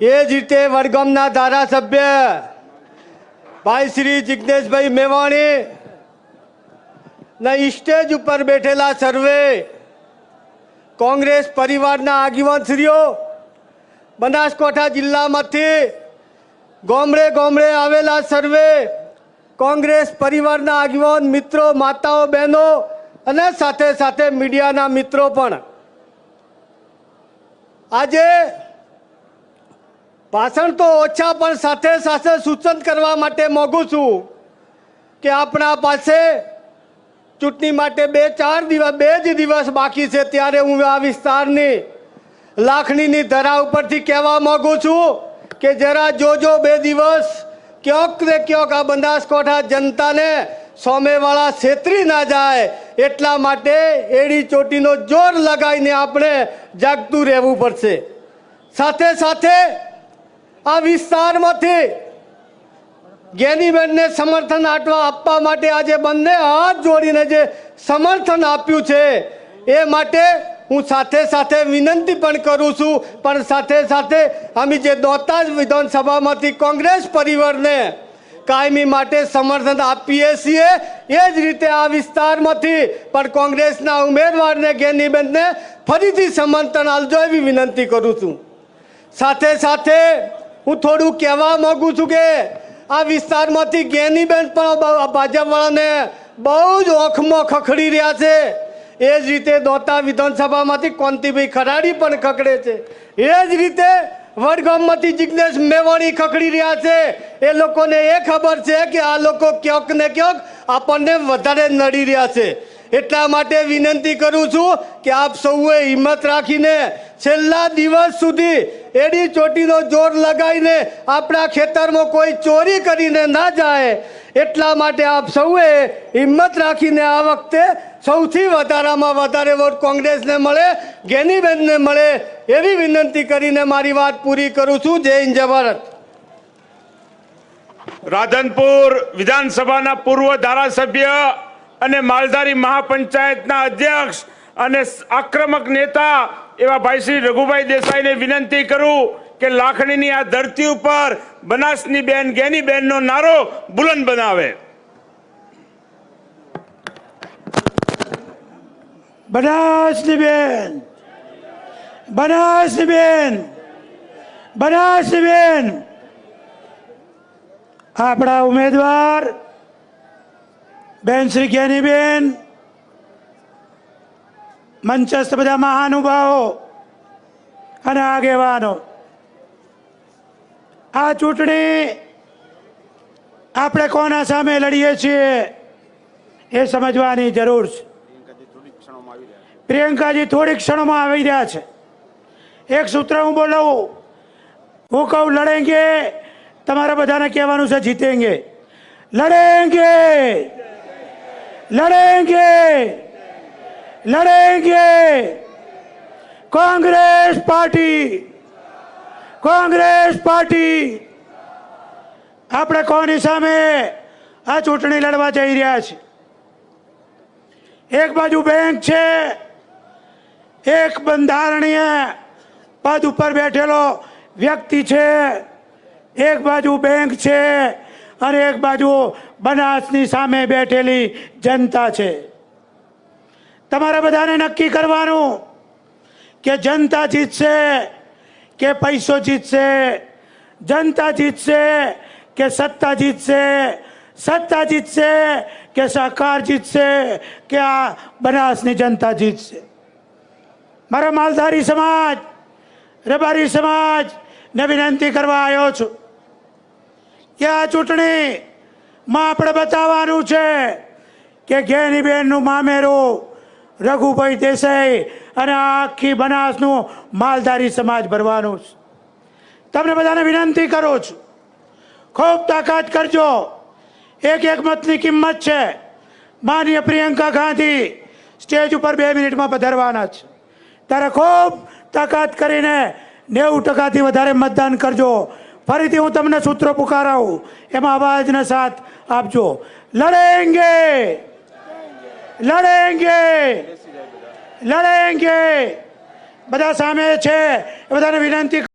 એ જ રીતે વડગામના ધારાસભ્ય ભાઈ શ્રી જિજ્ઞેશભાઈ મેવાણી ના સ્ટેજ ઉપર બેઠેલા સર્વે કોંગ્રેસ પરિવારના આગેવાનશ્રીઓ, બનાસકાંઠા જિલ્લામાંથી ગામડે ગામડે આવેલા સર્વે કોંગ્રેસ પરિવારના આગેવાન મિત્રો, માતાઓ, બહેનો અને સાથે સાથે મીડિયાના મિત્રો પણ. આજે ભાષણ તો ઓછા, પણ સાથે સાથે સૂચન કરવા માટે માગું છું કે આપણા પાસે ચૂંટણી માટે બે, ચાર દિવસ, બે જ દિવસ બાકી છે, ત્યારે હું આ વિસ્તારની લાખણીની ધરા ઉપરથી કહેવા માગું છું કે જરા જોજો બે દિવસ, ક્યાંક ને ક્યાંક આ બનાસકાંઠા જનતાને સોમેવાળા છેતરી ના જાય, એટલા માટે એડી ચોટીનો જોર લગાવીને આપણે જાગતું રહેવું પડશે. સાથે સાથે આ વિસ્તારમાંથી જ્ઞાનીબેનને સમર્થન આટવા આપવા માટે આજે બંને હાથ જોડીને જે સમર્થન આપ્યું છે, એ માટે હું સાથે સાથે વિનંતી પણ કરું છું. પણ સાથે સાથે અમે જે દોતાજ વિધાનસભામાંથી કોંગ્રેસ પરિવારને કાયમી માટે સમર્થન આપીએ છીએ, એ જ રીતે આ વિસ્તારમાંથી પણ કોંગ્રેસના ઉમેદવારને જ્ઞાનીબેનને ફરીથી સમર્થન આપજો એવી વિનંતી કરું છું. સાથે સાથે હું થોડું કહેવા માગું છું કે આ વિસ્તારમાંથી ગેનીબેન પણ ભાજપવાળાને બહુ જ ઓખમાં ખખડી રહ્યા છે. એ જ રીતે દોતા વિધાનસભામાંથી કોંતીભાઈ ખરાડી પણ ખખડે છે. એ જ રીતે વડગામમાંથી જિજ્ઞેશ મેવાણી ખખડી રહ્યા છે. એ લોકોને એ ખબર છે કે આ લોકો ક્યાંક ને ક્યાંક આપણને વધારે નડી રહ્યા છે. એટલા માટે વિનંતી કરું છું કે આપ સૌએ હિંમત રાખીને છેલ્લા દિવસ સુધી એડી ચોટીનો જોર લગાવીને આપણા ખેતરમાં કોઈ ચોરી કરીને ના જાય, એટલા માટે આપ સૌએ હિંમત રાખીને આ વખતે સૌથી વધારામાં વધારે વોટ કોંગ્રેસને મળે, ગેનીબેનને મળે એવી વિનંતી કરીને મારી વાત પૂરી કરું છું. જય હિન્દ, જય ભારત. રાધનપુર વિધાનસભાના પૂર્વ ધારાસભ્ય અને માલધારી મહાપંચાયતના અધ્યક્ષ અને આક્રમક નેતા એવા ભાઈ શ્રી રઘુભાઈ દેસાઈને વિનંતી કરું કે લાખણીની આ ધરતી ઉપર બનાસની બેન, ગેની બેનનો નારો બુલંદ બનાવે. બનાસની બેન બનાસની બેન બનાસની બેન. આપણા ઉમેદવાર બેન શ્રી જ્ઞાનીબેન મંચસ્થ બધા મહાનુભાવો અને આગેવાનો, આ ચૂંટણી આપણે કોના સામે લડીએ છીએ એ સમજવાની જરૂર છે. પ્રિયંકાજી થોડી ક્ષણોમાં આવી રહ્યા છે. એક સૂત્ર હું બોલાવું. હું કહું, લડેંગે, તમારા બધાને કહેવાનું છે જીતેંગે. લડેંગે! લડેંગે लड़ेंगे કોંગ્રેસ પાર્ટી કોંગ્રેસ પાર્ટી. આપણે કોની સામે આ ચૂંટણી લડવા જઈ રહ્યા છે? એક બાજુ બેંક છે, એક બંધારણીય પદ ઉપર બેઠેલો વ્યક્તિ છે, એક બાજુ બેંક છે અને એક બાજુ બનાસની સામે બેઠેલી જનતા છે. તમારે બધાને નક્કી કરવાનું કે જનતા જીતશે કે પૈસો જીતશે? જનતા જીતશે કે સત્તા જીતશે? સત્તા જીતશે કે સહકાર જીતશે કે આ બનાસની જનતા જીતશે? મારા માલધારી સમાજ, રબારી સમાજ, ને વિનંતી કરવા આવ્યો છું. કે આ ચૂંટણીમાં આપણે બતાવવાનું છે કે ઘેનીબેનનું મામેરું રઘુભાઈ દેસાઈ અને આખી બનાસનું માલધારી સમાજ ભરવાનું છે. તમને બધાને વિનંતી કરું છું, ખૂબ તાકાત કરજો. એક એક મતની કિંમત છે. માનીય પ્રિયંકા ગાંધી સ્ટેજ ઉપર બે મિનિટમાં પધારવાના છે. ત્યારે ખૂબ તાકાત કરીને નેવું ટકાથી વધારે મતદાન કરજો. ફરીથી હું તમને સૂત્રો પુકારાવું. એમાં અવાજને સાથ આપજો. લડેંગે! લડેંગે! લડેંગે! બધા સામે છે. એ બધાને વિનંતી